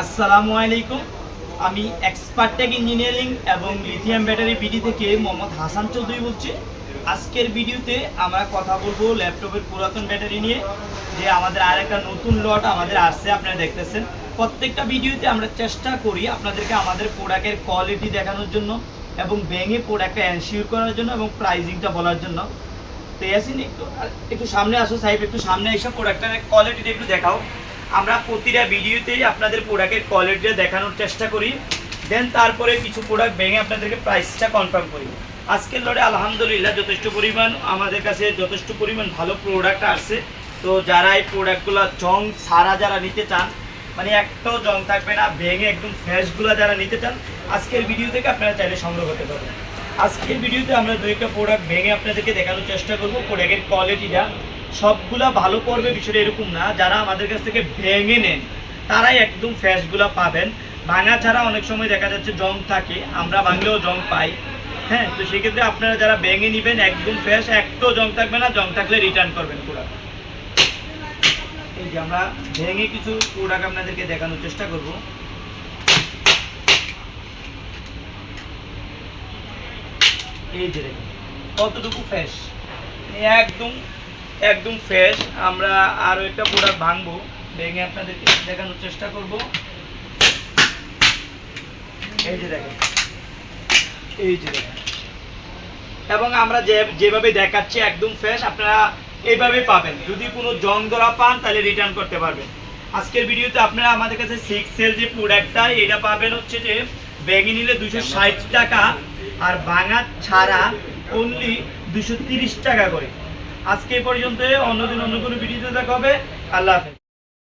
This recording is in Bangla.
আসসালামু আলাইকুম। আমি এক্সপার্ট টেক ইঞ্জিনিয়ারিং এবং লিথিয়াম ব্যাটারি বিডি থেকে মোহাম্মদ হাসান চৌধুরী বলছি। আজকের ভিডিওতে আমরা কথা বলব ল্যাপটপের পুরাতন ব্যাটারি নিয়ে, যে আমাদের আর একটা নতুন লট আমাদের আসছে, আপনারা দেখতেছেন। প্রত্যেকটা ভিডিওতে আমরা চেষ্টা করি আপনাদেরকে আমাদের প্রোডাক্টের কোয়ালিটি দেখানোর জন্য এবং ব্যাঙে প্রোডাক্টটা এনশিওর করার জন্য এবং প্রাইজিংটা বলার জন্য। তো ইয়াসিন, একটু একটু সামনে আসো, সাহেব, একটু সামনে এসে প্রোডাক্টের কোয়ালিটিটা একটু দেখাও। আমরা প্রতিটা ভিডিওতেই আপনাদের প্রোডাক্টের কোয়ালিটিটা দেখানোর চেষ্টা করি। দেন তারপরে কিছু প্রোডাক্ট ভেঙে আপনাদেরকে প্রাইসটা কনফার্ম করি। আজকের লড়ে আলহামদুলিল্লাহ যথেষ্ট পরিমাণ, আমাদের কাছে যথেষ্ট পরিমাণ ভালো প্রোডাক্ট আসছে। তো যারা এই প্রোডাক্টগুলো জং সারা যারা নিতে চান মানে একটাও জং থাকবে না, ভেঙে একদম ফ্রেশগুলো যারা নিতে চান, আজকের ভিডিও থেকে আপনারা চাইলে সংগ্রহ করতে পারবেন। আজকের ভিডিওতে আমরা দুইটা প্রোডাক্ট ভেঙে আপনাদেরকে দেখানোর চেষ্টা করব প্রোডাক্টের কোয়ালিটিটা সবগুলা ভালো পড়বে বিষয়টা এরকম না। যারা আমাদের কাছ থেকে ভেঙে নেন, তারাই একদম ফ্রেশগুলো পাবেন। ভাঙা ছাড়া অনেক সময় দেখা যাচ্ছে জং থাকে, আমরা ভাঙলেও জং পাই। হ্যাঁ তো সেক্ষেত্রে আপনারা যারা ভেঙে নেবেন, একদম ফ্রেশ একটাও জং থাকবে না, জং থাকলে রিটার্ন করবেন পুরো। এই যে আমরা ভেঙে কিছু প্রোডাক্ট আপনাদেরকে দেখানোর চেষ্টা করব। এই যে দেখুন, কতটুকু ফ্রেশ একদম একদম ফ্রেশ আমরা আরও একটা প্রোডাক্ট ভাঙবো। ভেঙে আপনাদেরকে দেখানোর চেষ্টা করব। এই যে দেখেন। এই যে দেখেন। এবং আমরা যে, যেভাবে দেখাচ্ছি একদম ফ্রেশ আপনারা এইভাবে পাবেন। যদি কোনো জং ধরা পান, তাহলে রিটার্ন করতে পারবেন। আজকের ভিডিওতে আপনারা আমাদের কাছে সিক্স সেল যে প্রোডাক্টটা এটা পাবেন হচ্ছে যে ব্যাগে নিলে দুশো টাকা, আর ভাঙা ছাড়া অনলি দুশো টাকা করে। আজকে পর্যন্ত অন্যদিন অন্য কোনো ভিডিওতে দেখা হবে। আল্লাহ হাফেজ।